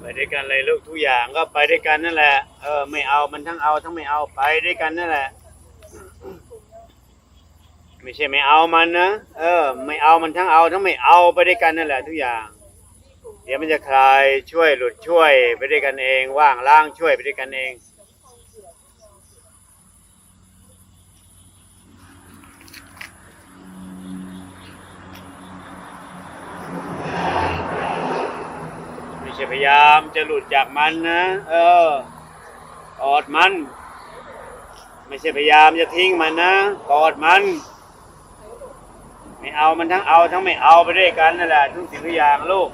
ไปด้วยกันเลยลูกทุกอย่างก็ไปด้วยกันนั่นแหละ เออไม่เอามันทั้งเอาทั้งไม่เอาไปด้วยกันนั่นแหละ ไม่ใช่ไม่เอามันนะ เออ ไม่เอามันทั้งเอาทั้งไม่เอาไปด้วยกันนั่นแหละ ทุกอย่าง เดี๋ยวมันจะคลายช่วยหลุดช่วย ไปด้วยกันเอง ว่างล่างช่วยไปด้วยกันเอง ไม่ใช่ พยายามจะหลุดจากมันนะ เออ กอดมัน ไม่ใช่พยายามจะทิ้งมันนะ กอดมัน ไม่เอามันทั้งเอาทั้งไม่เอาไปด้วยกันนั่นแหละทุกสิ่งทุกอย่างลูก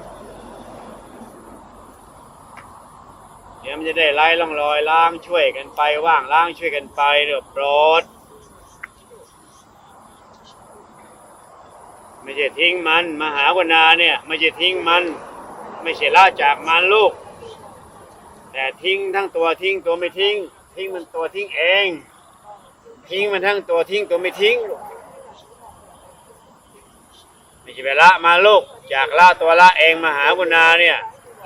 เดี๋ยวมันจะได้ไล่ล่องรอยล้างช่วยกันไปว่างล้างช่วยกันไปเดี๋ยวโปรดไม่ใช่ทิ้งมันมาหาวนาเนี่ย ไม่ใช่ทิ้งมัน ไม่ใช่ละจากมันลูก แต่ทิ้งทั้งตัวทิ้งตัวไม่ทิ้ง ทิ้งมันตัวทิ้งเอง ทิ้งมันทั้งตัวทิ้งตัวไม่ทิ้งไม่ใช่ไปละมาลูก จากละตัวละเองมาหาบุนาเนี่ย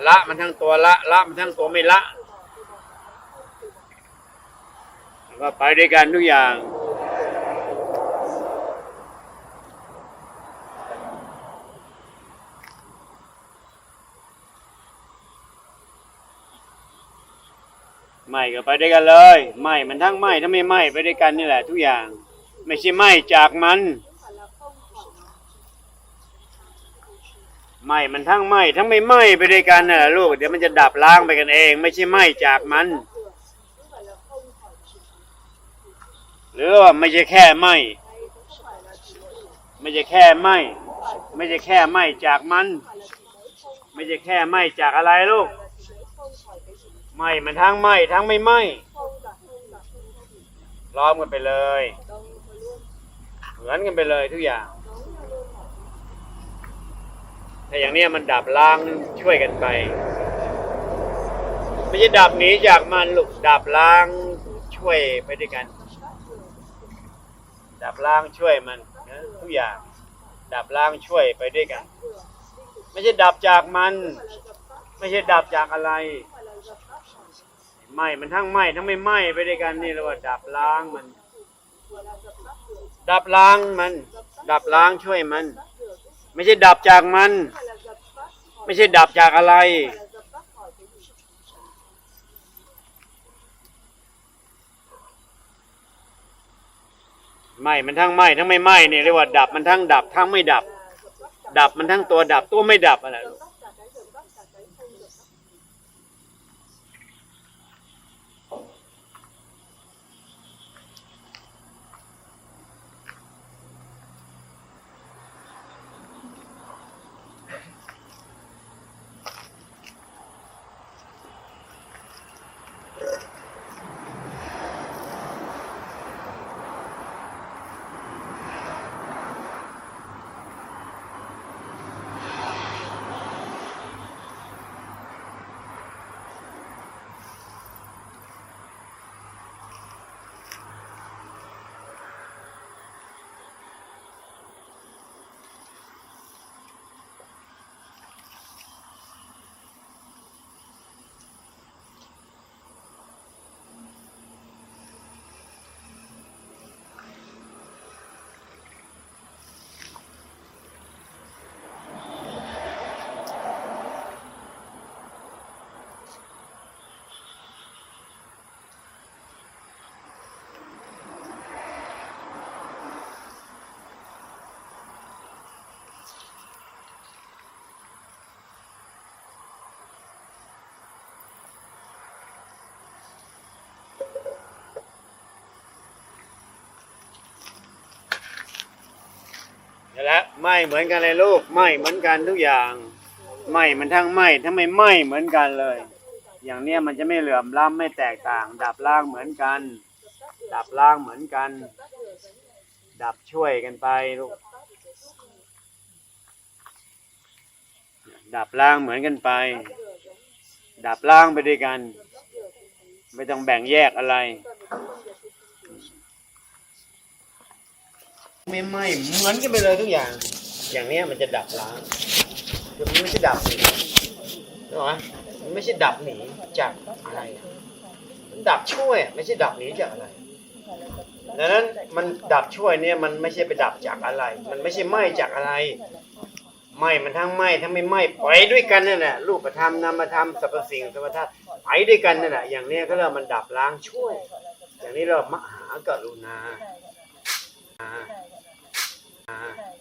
ละมันทั้งตัวละละมันทั้งตัวไม่ละก็ไปด้วยกันทุกอย่าง ไม่ก็ไปด้วยกันเลยไม่มันทั้งไม่ถ้าไม่ไม่ไปด้วยกันนี่แหละ ทุกอย่าง ไม่ใช่ไหม่จากมันไม่มันทั้งไม่ทั้งไม่ไหม้ไปด้วยกันน่ะลูกเดี๋ยวมันจะดับล้างไปกันเอง ไม่ใช่ไหม้จากมัน หรือว่าไม่ใช่แค่ไหม้ไม่ใช่แค่ไหม้ไม่ใช่แค่ไหม้จากมัน ไม่ใช่แค่ไหม้จากอะไรลูก ไหมมันทั้งไหมทั้งไม่ไหมล้อมกันไปเลย เหมือนกันไปเลยทุกอย่างถ้าอย่างเนี้ยมันดับล้างช่วยกันไปไม่ใช่ดับหนีจากมันลูกดับล้างช่วยไปด้วยกัน ดับล้างช่วยมันนะทุกอย่าง ดับล้างช่วยไปด้วยกัน ไม่ใช่ดับจากมัน ไม่ใช่ดับจากอะไร ไหม้มันทั้งไหม้ทั้งไม่ไหม้ไปด้วยกันนี่เรียกว่าดับล้างมัน ดับล้างมัน ดับล้างช่วยมัน ไม่ใช่ดับจากมัน ไม่ใช่ดับจากอะไร ไหม้มันทั้งไหม้ทั้งไม่ไหม้นี่เรียกว่าดับมันทั้งดับทั้งไม่ดับ ดับมันทั้งตัวดับตัวไม่ดับอะไรลูก แหละไหม้เหมือนกันเลยลูกไหม้เหมือนกันทุกอย่างไหม้มันทั้งไหม้ทั้งไม่ไหมเหมือนกันเลย อย่างเนี้ยมันจะไม่เหลื่อมล้ำไม่แตกต่าง ดับล่างเหมือนกัน ดับล่างเหมือนกัน ดับช่วยกันไปลูกดับล่างเหมือนกันไป ดับล่างไปด้วยกัน ไม่ต้องแบ่งแยกอะไร ไม่ไหม้เหมือนกันไปเลยทุกอย่าง อย่างเนี้ยมันจะดับล้างคือมันไม่ใช่ดับสิใช่ไหมมันไม่ใช่ดับหนีจากอะไรมันดับช่วยไม่ใช่ดับหนีจากอะไรดังนั้นมันดับช่วยเนี่ยมันไม่ใช่ไปดับจากอะไร มันไม่ใช่ไหม้จากอะไรไหม้มันทั้งไหม้ทั้งไม่ไหม้ไปด้วยกันนั่นแหละรูปธรรมนามธรรมสรรพสิ่งสรรพธาตุไปด้วยกันนั่นแหละอย่างเนี้ยก็เรียกมันดับล้างช่วย อย่างนี้เรามหากรุณา อ่าอ่าอ่า